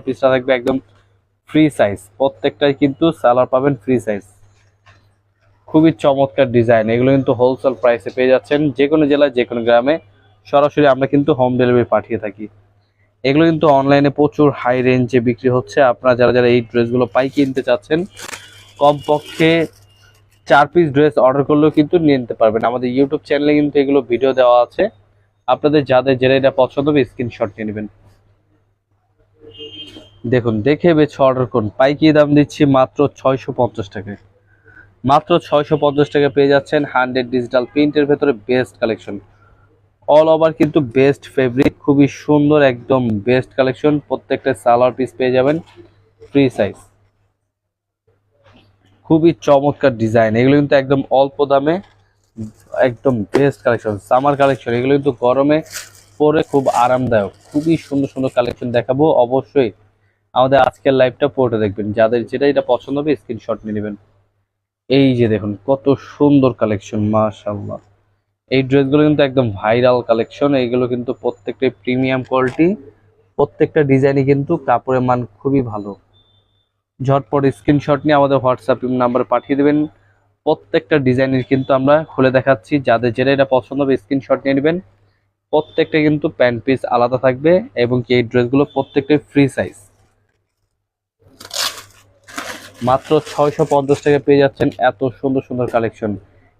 পিসটা থাকবে একদম ফ্রি সাইজ প্রত্যেকটাই কিন্তু সালোয়ার পাবেন ফ্রি সাইজ খুবই চমৎকার ডিজাইন এগুলো কিন্তু হোলসেল প্রাইসে পেয়ে যাচ্ছেন যে কোনো জেলায় যে কোনো গ্রামে। সরাসরি আমরা কিন্তু হোম ডেলিভারি পাঠিয়ে থাকি। এগুলো কিন্তু অনলাইনে প্রচুর হাই রেঞ্জে বিক্রি হচ্ছে। আপনারা যারা যারা এই ড্রেসগুলো পাই কিনতে চাচ্ছেন, কমপক্ষে চার পিস ড্রেস অর্ডার করলেও কিন্তু নিয়ে নিতে পারবেন। আমাদের ইউটিউব চ্যানেলে কিন্তু এগুলো ভিডিও দেওয়া আছে। আপনাদের যাদের যেটা এটা পছন্দ হবে স্ক্রিনশট নিয়ে নেবেন। দেখুন, দেখে বেছে অর্ডার করুন। পাইকি দাম দিচ্ছি মাত্র ছয়শো পঞ্চাশ টাকায়। মাত্র ছয়শো পঞ্চাশ টাকা পেয়ে যাচ্ছেন হান্ড্রেড ডিজিটাল প্রিন্টের ভেতরে বেস্ট কালেকশন অল ওভার কিন্তু বেস্ট ফেব্রিক খুবই সুন্দর একদম বেস্ট কালেকশন প্রত্যেকটা সালোয়ার পিস পেয়ে যাবেন ফ্রি সাইজ খুবই চমৎকার ডিজাইন এগুলো কিন্তু একদম অল্প দামে, একদম বেস্ট কালেকশন সামার কালেকশন এগুলো কিন্তু গরমে পরে খুব আরামদায়ক। খুবই সুন্দর সুন্দর কালেকশন দেখাবো। অবশ্যই আমাদের আজকের লাইভটা পড়ে দেখবেন। যাদের যেটা এটা পছন্দ হবে স্ক্রিনশট নিয়ে নেবেন। এই যে দেখুন, কত সুন্দর কালেকশন মাশাআল্লাহ। এই ড্রেসগুলো কিন্তু একদম ভাইরাল কালেকশন এইগুলো কিন্তু প্রত্যেকটাই প্রিমিয়াম কোয়ালিটি প্রত্যেকটা ডিজাইনই কিন্তু কাপড়ের মান খুবই ভালো। ঝটপট স্ক্রিনশট নিয়ে আমাদের হোয়াটসঅ্যাপ নাম্বার পাঠিয়ে দেবেন। প্রত্যেকটা ডিজাইনের কিন্তু আমরা খুলে দেখাচ্ছি। যাদের যেটা এটা পছন্দ হবে স্ক্রিনশট নিয়ে নেবেন। প্রত্যেকটা কিন্তু প্যান্ট পিস আলাদা থাকবে এবং কি এই ড্রেসগুলো প্রত্যেকটাই ফ্রি সাইজ মাত্র ছয়শো পঞ্চাশ টাকা পেয়ে যাচ্ছেন এত সুন্দর সুন্দর কালেকশন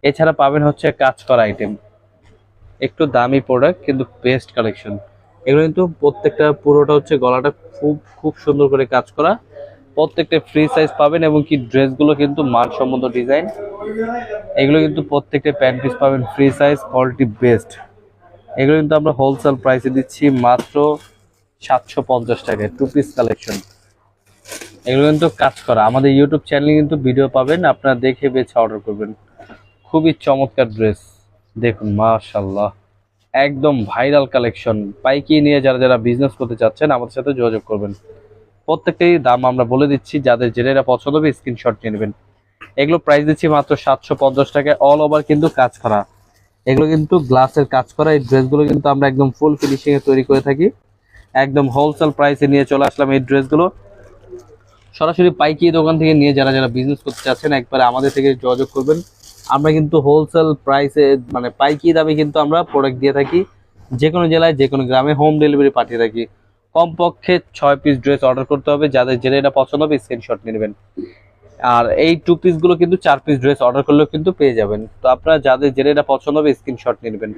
এছাড়া পাবেন হচ্ছে কাজ করা আইটেম একটু দামি প্রোডাক্ট কিন্তু বেস্ট কালেকশন এগুলো কিন্তু প্রত্যেকটা পুরোটা হচ্ছে গলাটা খুব খুব সুন্দর করে কাজ করা। প্রত্যেকটা ফ্রি সাইজ পাবেন এবং কি ড্রেসগুলো কিন্তু মানসম্মত ডিজাইন এগুলো কিন্তু প্রত্যেকটা প্যান্ট পিস পাবেন ফ্রি সাইজ কোয়ালিটি বেস্ট এগুলো কিন্তু আমরা হোলসেল প্রাইসে দিচ্ছি মাত্র সাতশো পঞ্চাশ টাকায় টু পিস কালেকশন এগুলো কিন্তু কাজ করা। আমাদের ইউটিউব চ্যানেলে কিন্তু ভিডিও পাবেন, আপনারা দেখে বেছে অর্ডার করবেন। খুবই চমৎকার ড্রেস দেখুন মাশাল্লাহ একদম ভাইরাল কালেকশন পাইকি নিয়ে যারা যারা বিজনেস করতে চাচ্ছেন, আমাদের সাথে যোগাযোগ করবেন। প্রত্যেকটাই দাম আমরা বলে দিচ্ছি, যাদের যেটা পছন্দ হবে স্ক্রিনশট নিয়ে নেবেন। এগুলো প্রাইস দিচ্ছি মাত্র সাতশো পঞ্চাশ টাকায়। অল ওভার কিন্তু কাজ করা। এগুলো কিন্তু গ্লাসের কাজ করা। এই ড্রেসগুলো কিন্তু আমরা একদম ফুল ফিনিশিংয়ে তৈরি করে থাকি। একদম হোলসেল প্রাইসে নিয়ে চলে আসলাম এই ড্রেসগুলো সরাসরি পাইকি দোকান থেকে নিয়ে যারা যারা বিজনেস করতে চাচ্ছেন, একবারে আমাদের থেকে যোগাযোগ করবেন। আমরা কিন্তু হোলসেল প্রাইসে মানে পাইকি দামে কিন্তু আমরা প্রোডাক্ট দিয়ে থাকি। যে কোনো জেলায় যে কোনো গ্রামে হোম ডেলিভারি পাঠিয়ে থাকি। কমপক্ষে ছয় পিস ড্রেস অর্ডার করতে হবে। যাদের যেটা এটা পছন্দ হবে স্ক্রিনশট নেবেন। আর এই টু পিসগুলো কিন্তু চার পিস ড্রেস অর্ডার করলেও কিন্তু পেয়ে যাবেন। তো আপনারা যাদের যেটা এটা পছন্দ হবে স্ক্রিনশট নেবেন।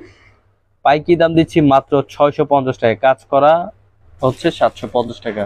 পাইকি দাম দিচ্ছি মাত্র ছয়শো পঞ্চাশ টাকা। কাজ করা হচ্ছে সাতশো পঞ্চাশ টাকা।